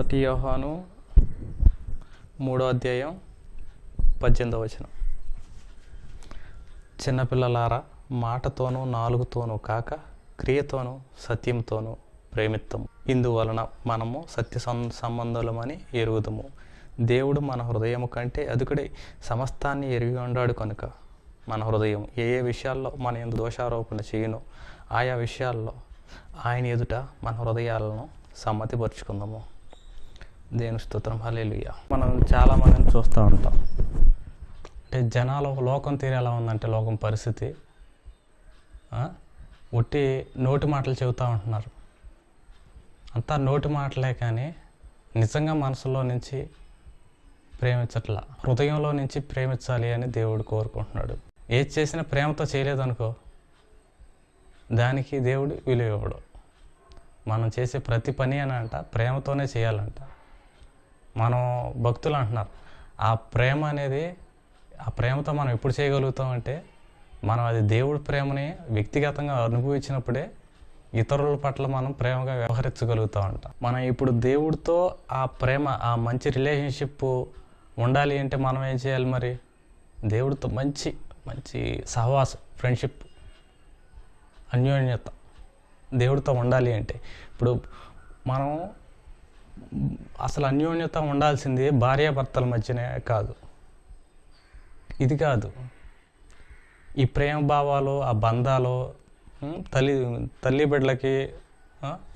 మొదటి యోహాను మూడో అధ్యాయం పద్దెనిమిదవ వచనం. చిన్నపిల్లలారా మాటతోనూ నాలుగుతోనూ కాక క్రియతోనూ సత్యంతోనూ ప్రేమిత్తము. ఇందువలన మనము సత్య సం సంబంధులమని ఎరుగుదము. దేవుడు మన హృదయము కంటే అదుకుడై సమస్తాన్ని ఎరిగి ఉండాడు కనుక మన హృదయం ఏ ఏ విషయాల్లో మన ఎందు దోషారోపణ చేయను ఆయా విషయాల్లో ఆయన ఎదుట మన హృదయాలను సమ్మతిపరుచుకుందాము. దేవుని స్తోత్రం. హల్లెలూయా. మనం చాలామందిని చూస్తూ ఉంటాం. అంటే జనాలు లోకం తీరు ఎలా ఉందంటే లోకం పరిస్థితి? ఒట్టి నోటి మాటలు చెబుతూ ఉంటున్నారు. అంతా నోటి మాటలే కానీ నిజంగా మనసులో నుంచి ప్రేమించట్లా హృదయంలో నుంచి ప్రేమించాలి అని దేవుడు కోరుకుంటున్నాడు. ఏది చేసినా ప్రేమతో చేయలేదనుకో దానికి దేవుడు విలువ ఇవ్వడు. మనం చేసే ప్రతి పని అని అంట ప్రేమతోనే చేయాలంట. మనం భక్తులు అంటున్నారు. ఆ ప్రేమ అనేది ఆ ప్రేమతో మనం ఎప్పుడు చేయగలుగుతాం అంటే మనం అది దేవుడి ప్రేమని వ్యక్తిగతంగా అనుభవించినప్పుడే ఇతరుల పట్ల మనం ప్రేమగా వ్యవహరించగలుగుతామంట. మనం ఇప్పుడు దేవుడితో ఆ ప్రేమ ఆ మంచి రిలేషన్షిప్ ఉండాలి అంటే మనం ఏం చేయాలి మరి? దేవుడితో మంచి మంచి సహవాసం ఫ్రెండ్షిప్ అన్యోన్యత దేవుడితో ఉండాలి అంటే. ఇప్పుడు మనం అసలు అన్యోన్యత ఉండాల్సింది భార్యాభర్తల మధ్యనే కాదు. ఇది కాదు. ఈ ప్రేమ భావాలు ఆ బంధాలు తల్లి తల్లి బిడ్డలకి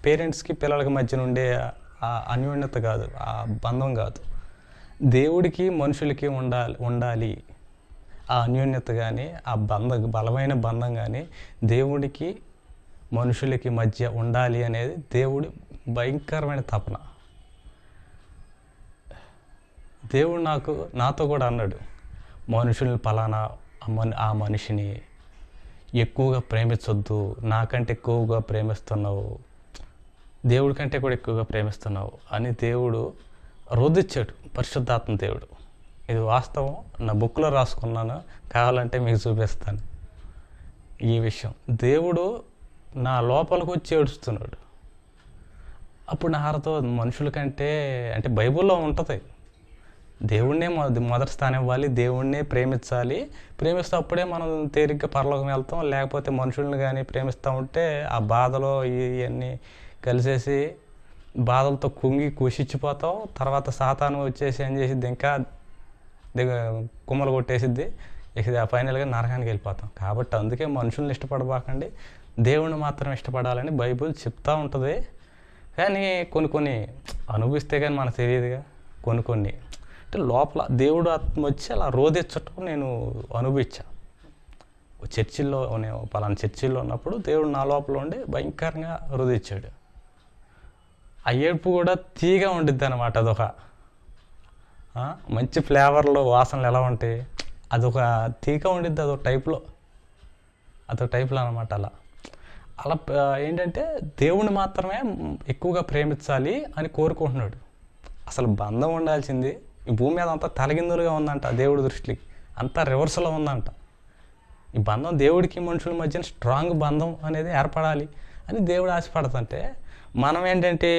పేరెంట్స్కి పిల్లలకి మధ్య ఉండే ఆ అన్యోన్యత కాదు ఆ బంధం కాదు. దేవుడికి మనుషులకి ఉండాలి ఉండాలి. ఆ అన్యోన్యత కానీ ఆ బంధ బలమైన బంధం కానీ దేవుడికి మనుషులకి మధ్య ఉండాలి అనేది దేవుడి భయంకరమైన తపన. దేవుడు నాకు నాతో కూడా అన్నాడు మనుషుల్ని పలానా ఆ ఆ మనిషిని ఎక్కువగా ప్రేమించొద్దు. నాకంటే ఎక్కువగా ప్రేమిస్తున్నావు. దేవుడి కంటే కూడా ఎక్కువగా ప్రేమిస్తున్నావు. అని దేవుడు రోధిచ్చాడు పరిశుద్ధాత్మ దేవుడు. ఇది వాస్తవం. నా బుక్లో రాసుకున్నాను. కావాలంటే మీకు చూపిస్తాను. ఈ విషయం. దేవుడు నా లోపలికి వచ్చి ఏడుస్తున్నాడు. అప్పుడు నా హారతో మనుషుల కంటే అంటే బైబిల్లో ఉంటుంది. దేవుణ్ణే మొద మొదటి స్థానం ఇవ్వాలి దేవుణ్ణే ప్రేమించాలి. ప్రేమిస్తే అప్పుడే మనం తేలిగ్గా పరలోకం వెళ్తాం లేకపోతే మనుషుల్ని కానీ ప్రేమిస్తూ ఉంటే ఆ బాధలో ఇవన్నీ కలిసేసి బాధలతో కుంగి కుషించిపోతాం తర్వాత సాతాను వచ్చేసి ఏం చేసిద్ది ఇంకా? దిగ కుమ్మలు కొట్టేసిద్ది. ఇక ఫైనల్గా నరకానికి వెళ్ళిపోతాం. కాబట్టి అందుకే మనుషుల్ని ఇష్టపడబాకండి. దేవుణ్ణి మాత్రం ఇష్టపడాలని బైబిల్ చెప్తా ఉంటుంది. కానీ కొన్ని కొన్ని అనుభవిస్తే కానీ మనకు తెలియదుగా. కొన్ని కొన్ని అంటే లోపల దేవుడు ఆత్మ వచ్చి అలా రోధించటం నేను అనుభవించా చర్చిల్లో నేను పలానా చర్చిల్లో ఉన్నప్పుడు దేవుడు నా లోపల ఉండి భయంకరంగా రోదిచ్చాడు. ఆ ఏడుపు కూడా తీగా ఉండిద్ది అనమాట అదొక. మంచి ఫ్లేవర్లో వాసనలు ఎలా ఉంటాయి అదొక తీగ ఉండిద్ది అదొక టైప్లో. అదొక టైప్లో అనమాట అలా. అలా ఏంటంటే దేవుణ్ణి మాత్రమే ఎక్కువగా ప్రేమించాలి అని కోరుకుంటున్నాడు. అసలు బంధం ఉండాల్సింది ఈ భూమి మీద అంతా తలగిందులుగా ఉందంట దేవుడి దృష్టికి. అంతా రివర్స్లో ఉందంట. ఈ బంధం దేవుడికి మనుషుల మధ్యన స్ట్రాంగ్ బంధం అనేది ఏర్పడాలి అని దేవుడు ఆశపడుతుంటే మనం ఏంటంటే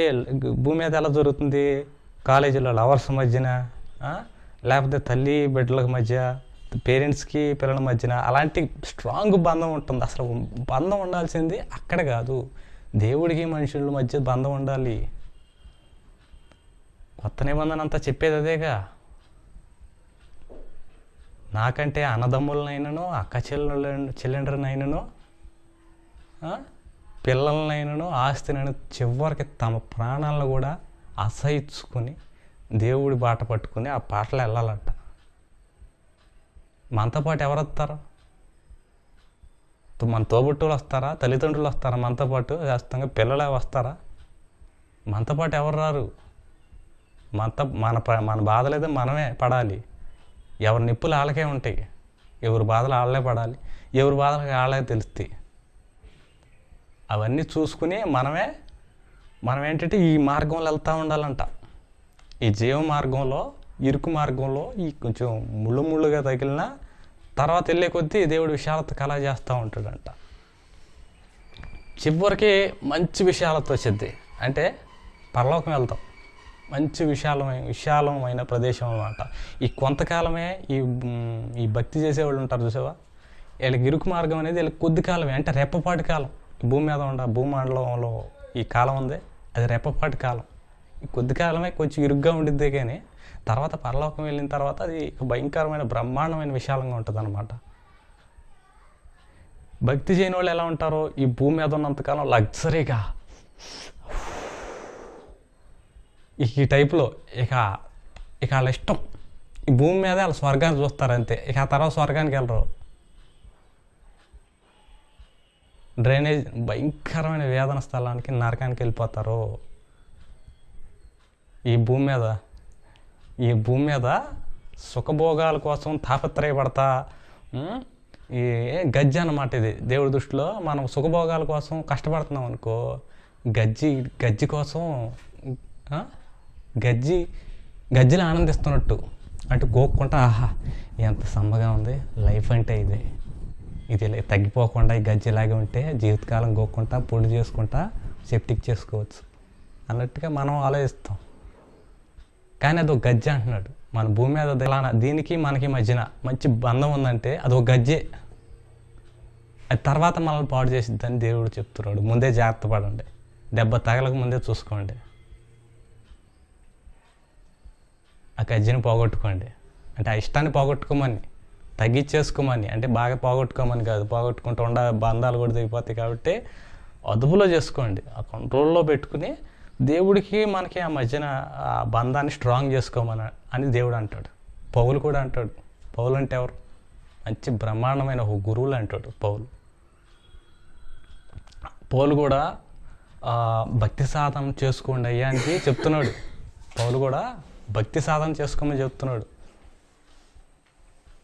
భూమి మీద ఎలా జరుగుతుంది? కాలేజీలో లవర్స్ మధ్యన లేకపోతే తల్లి బిడ్డల మధ్య పేరెంట్స్కి పిల్లల మధ్యన అలాంటి స్ట్రాంగ్ బంధం ఉంటుంది. అసలు బంధం ఉండాల్సింది అక్కడ కాదు. దేవుడికి మనుషుల మధ్య బంధం ఉండాలి. కొత్త నిబంధన అంతా చెప్పేది అదేగా. నాకంటే అన్నదమ్ములనైనను అక్క చెల్లెళ్ళ చెల్లెండ్రనైనను పిల్లలనైనను ఆస్తినైనా చివరికి తమ ప్రాణాలను కూడా అసహించుకొని దేవుడి బాట పట్టుకుని ఆ పాటలు వెళ్ళాలంట. మనతో పాటు ఎవరు వస్తారు? మన తోబుట్టులు వస్తారా? తల్లిదండ్రులు వస్తారా? మనతో పాటు చేస్తాంగా పిల్లలే వస్తారా? మనతో పాటు ఎవరు రారు? మంత మన ప- మన బాధలైతే మనమే పడాలి. ఎవరి నిప్పులు వాళ్ళకే ఉంటాయి. ఎవరి బాధలు వాళ్ళే పడాలి. ఎవరి బాధలు వాళ్ళే తెలుస్తాయి. అవన్నీ చూసుకుని మనమే మనం ఏంటంటే ఈ మార్గంలో వెళ్తూ ఉండాలంట. ఈ జీవ మార్గంలో ఇరుకు మార్గంలో ఈ కొంచెం ముళ్ళు ముళ్ళుగా తగిలిన తర్వాత వెళ్ళే కొద్దీ దేవుడు విశాలత కళ చేస్తూ ఉంటాడంట. చివరికి మంచి విషయాలతో వచ్చింది అంటే పరలోకం వెళ్తాం. మంచి విశాలమైన విశాలమైన ప్రదేశం అన్నమాట. ఈ కొంతకాలమే ఈ ఈ భక్తి చేసేవాళ్ళు ఉంటారు చూసావా? వీళ్ళకి ఇరుకు మార్గం అనేది వీళ్ళకి కొద్ది కాలమే అంటే రెప్పపాటి కాలం. భూమి మీద ఉండ భూమండలంలో ఈ కాలం ఉంది అది రెప్పపాటి కాలం. కొద్ది కాలమే కొంచెం ఇరుగ్గా ఉండిద్దే కానీ తర్వాత పరలోకం వెళ్ళిన తర్వాత అది భయంకరమైన బ్రహ్మాండమైన విశాలంగా ఉంటుంది అనమాట భక్తి చేయని వాళ్ళు ఎలా ఉంటారో ఈ భూమి మీద ఉన్నంతకాలం లగ్జరీగా. ఈ ఈ టైప్లో ఇక ఇక వాళ్ళ ఇష్టం. ఈ భూమి మీద వాళ్ళ స్వర్గాన్ని చూస్తారు అంతే ఇక ఆ తర్వాత స్వర్గానికి వెళ్ళరు. డ్రైనేజ్ భయంకరమైన వేదన స్థలానికి నరకానికి వెళ్ళిపోతారు. ఈ భూమి మీద ఈ భూమి మీద సుఖభోగాల కోసం తాపత్రయపడతా ఈ గజ్జి అన్నమాట ఇది. దేవుడి దృష్టిలో మనం సుఖభోగాల కోసం కష్టపడుతున్నాం అనుకో గజ్జి గజ్జి కోసం గజ్జి గజ్జిలు ఆనందిస్తున్నట్టు. అంటే గోక్కుంటా ఆహా ఎంత సమ్మగా ఉంది. లైఫ్ అంటే ఇదే. ఇది తగ్గిపోకుండా ఈ గజ్జిలాగే ఉంటే జీవితకాలం గోక్కుంటా పొడి చేసుకుంటా సెప్టిక్ చేసుకోవచ్చు. అన్నట్టుగా మనం ఆలోచిస్తాం. కానీ అది ఒక గజ్జె అంటున్నాడు. మన భూమి మీద అది దీనికి మనకి మధ్యన మంచి బంధం ఉందంటే అది ఒక గజ్జె. అది తర్వాత మనల్ని పాడు చేసిద్దని దేవుడు చెప్తున్నాడు. ముందే జాగ్రత్త పడండి. దెబ్బ తగలక ముందే చూసుకోండి. ఆ గజ్జెని పోగొట్టుకోండి. అంటే ఆ ఇష్టాన్ని పోగొట్టుకోమని తగ్గించేసుకోమని అంటే బాగా పోగొట్టుకోమని కాదు పోగొట్టుకుంటూ ఉండ బంధాలు కూడా దిగిపోతాయి కాబట్టి అదుపులో చేసుకోండి. ఆ కంట్రోల్లో పెట్టుకుని దేవుడికి మనకి ఆ మధ్యన ఆ బంధాన్ని స్ట్రాంగ్ చేసుకోమని అని దేవుడు అంటాడు. పౌలు కూడా అంటాడు. పౌలు అంటే ఎవరు? మంచి బ్రహ్మాండమైన ఒక గురువులు అంటాడు పౌలు. పౌలు కూడా భక్తి సాధన చేసుకోండి అయ్యా అని చెప్తున్నాడు. పౌలు కూడా భక్తి సాధన చేసుకోమని చెప్తున్నాడు.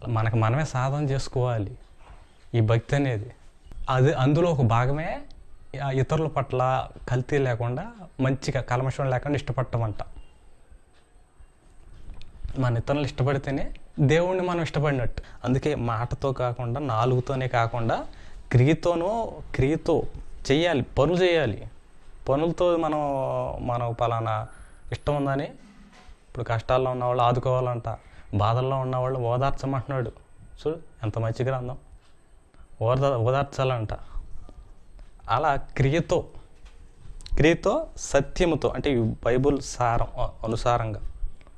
మనకు మనమే సాధన చేసుకోవాలి. ఈ భక్తి అనేది అది అందులో ఒక భాగమే ఇతరుల పట్ల కల్తీ లేకుండా మంచిగా కల్మషం లేకుండా ఇష్టపడటమంట. మన ఇతరులు ఇష్టపడితేనే దేవుణ్ణి మనం ఇష్టపడినట్టు. అందుకే మాటతో కాకుండా నాలుగుతోనే కాకుండా క్రియతోనూ క్రియతో చేయాలి పనులు చేయాలి. పనులతో మనం మనం పలానా ఇష్టం ఉందని ఇప్పుడు కష్టాల్లో ఉన్న వాళ్ళు ఆదుకోవాలంట. బాధల్లో ఉన్నవాళ్ళు ఓదార్చమంటున్నాడు. చూడు ఎంత మంచి గ్రంథం. ఓదా ఓదార్చాలంట. అలా క్రియతో క్రియతో సత్యముతో అంటే బైబుల్ సారం అనుసారంగా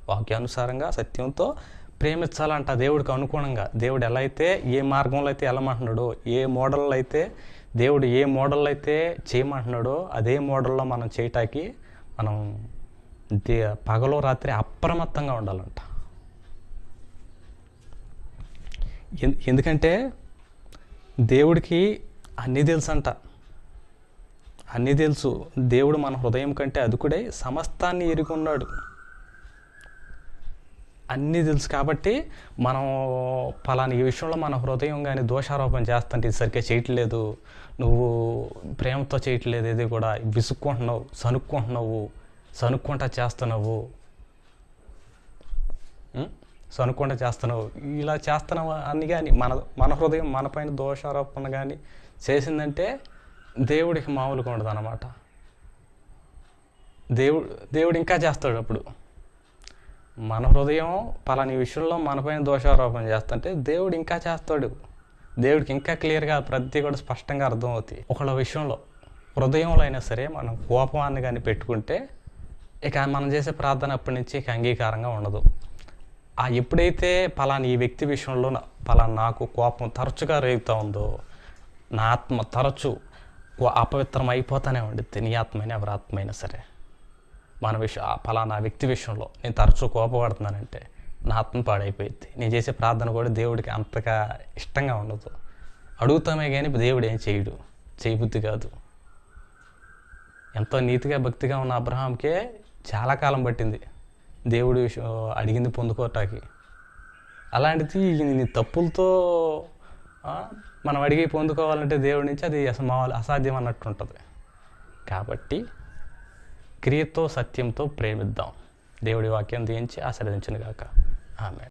వాక్యానుసారంగా సత్యంతో ప్రేమించాలంట దేవుడికి అనుగుణంగా. దేవుడు ఎలా అయితే ఏ మార్గంలో అయితే వెళ్ళమంటున్నాడో ఏ మోడల్లో అయితే దేవుడు ఏ మోడల్లో అయితే చేయమంటున్నాడో అదే మోడల్లో మనం చేయటానికి మనం దే పగలో రాత్రి అప్రమత్తంగా ఉండాలంట. ఎన్- ఎందుకంటే దేవుడికి అన్నీ తెలుసు అంట అన్నీ తెలుసు. దేవుడు మన హృదయం కంటే అదుకుడై సమస్తాన్ని ఎరుగున్నాడు అన్నీ తెలుసు కాబట్టి మనం పలానా ఈ విషయంలో మన హృదయం కానీ దోషారోపణ చేస్తుంటే ఇది సరిగ్గా చేయట్లేదు. నువ్వు ప్రేమతో చేయట్లేదు ఇది కూడా విసుక్కుంటున్నావు సనుక్కుంటున్నావు సనుక్కుంటా చేస్తున్నావు. ఉం? సనుక్కుంటా చేస్తున్నావు. ఇలా చేస్తున్నావు అని కానీ మన మన హృదయం మన పైన దోషారోపణ కానీ చేసిందంటే దేవుడికి మామూలుగా ఉండదు అనమాట దేవుడు దేవుడు ఇంకా చేస్తాడు అప్పుడు. మన హృదయం పలాని విషయంలో మనపైన దోషారోపణ చేస్తుంటే దేవుడు ఇంకా చేస్తాడు. దేవుడికి ఇంకా క్లియర్గా ప్రతి కూడా స్పష్టంగా అర్థమవుతాయి. ఒకళ్ళ విషయంలో హృదయంలో అయినా సరే మనం కోపాన్ని కానీ పెట్టుకుంటే ఇక మనం చేసే ప్రార్థన అప్పటి నుంచి ఇక అంగీకారంగా ఉండదు. ఆ ఎప్పుడైతే పలాని ఈ వ్యక్తి విషయంలో నా- పలానా నాకు కోపం తరచుగా రేగుతూ ఉందో నా ఆత్మ తరచు కో- అపవిత్రం అయిపోతానే ఉండిద్ది. నీ ఆత్మైనా ఎవరి ఆత్మైనా సరే. మన విషయం ఆ పలానా వ్యక్తి విషయంలో నేను తరచూ కోపపడుతున్నానంటే నా ఆత్మ పాడైపోయింది నేను చేసే ప్రార్థన కూడా దేవుడికి అంతగా ఇష్టంగా ఉండదు. అడుగుతామే కానీ దేవుడు ఏం చేయడు. చేయబుద్ధి కాదు. ఎంతో నీతిగా భక్తిగా ఉన్న అబ్రహాంకే చాలా కాలం పట్టింది. దేవుడి అడిగింది పొందుకోవటానికి. అలాంటిది నీ తప్పులతో మనం అడిగి పొందుకోవాలంటే దేవుడి నుంచి అది అసలు అసాధ్యం అన్నట్టు ఉంటుంది. కాబట్టి క్రియతో సత్యంతో ప్రేమిద్దాం. దేవుడి వాక్యం దించి ఆశీర్వదించిన గాక ఆమె